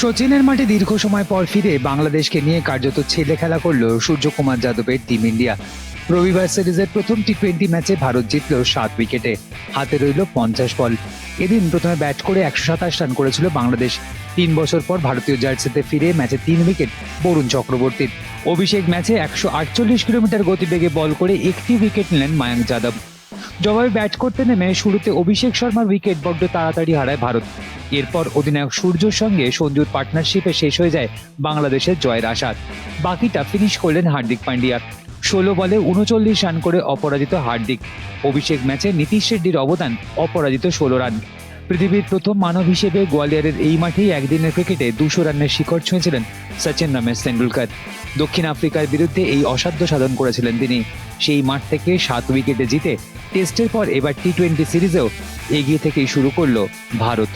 সচিনের মাঠে দীর্ঘ সময় পর ফিরে বাংলাদেশকে নিয়ে কার্যত ছেলে খেলা করল সূর্যকুমার যাদবের টিম ইন্ডিয়া। রবিবার সিরিজের প্রথম টি টোয়েন্টি ম্যাচে ভারত জিতল সাত উইকেটে। হাতে রইল পঞ্চাশ বল। এদিন প্রথমে ব্যাট করে একশো সাতাশ রান করেছিল বাংলাদেশ। তিন বছর পর ভারতীয় জার্সিতে ফিরে ম্যাচে তিন উইকেট, বরুণ চক্রবর্তীর। অভিষেক ম্যাচে একশো আটচল্লিশ কিলোমিটার গতিবেগে বল করে একটি উইকেট নিলেন মায়াঙ্ক যাদব। জবাবে ব্যাট করতে নেমে শুরুতে অভিষেক শর্মার উইকেট বড্ড তাড়াতাড়ি হারায় ভারত। এরপর অধিনায়ক সূর্যর সঙ্গে সঞ্জুর পার্টনারশিপে শেষ হয়ে যায় বাংলাদেশের জয়ের আশা বাকিটা ফিনিশ করলেন হার্দিক পান্ডিয়া। ষোলো বলে উনচল্লিশ রান করে অপরাজিত হার্দিক। অভিষেক ম্যাচে নীতিশ রেড্ডির অবদান অপরাজিত ষোলো রান। পৃথিবীর প্রথম মানব হিসেবে গোয়ালিয়রের এই মাঠেই একদিনের ক্রিকেটে দুশো রানের শিকড় ছুঁয়েছিলেন সচিন রমেশ তেন্ডুলকার দক্ষিণ আফ্রিকার বিরুদ্ধে এই অসাধ্য সাধন করেছিলেন তিনি। সেই মাঠ থেকে সাত উইকেটে জিতে টেস্টের পর এবার টি টোয়েন্টি সিরিজেও এগিয়ে থেকেই শুরু করল ভারত।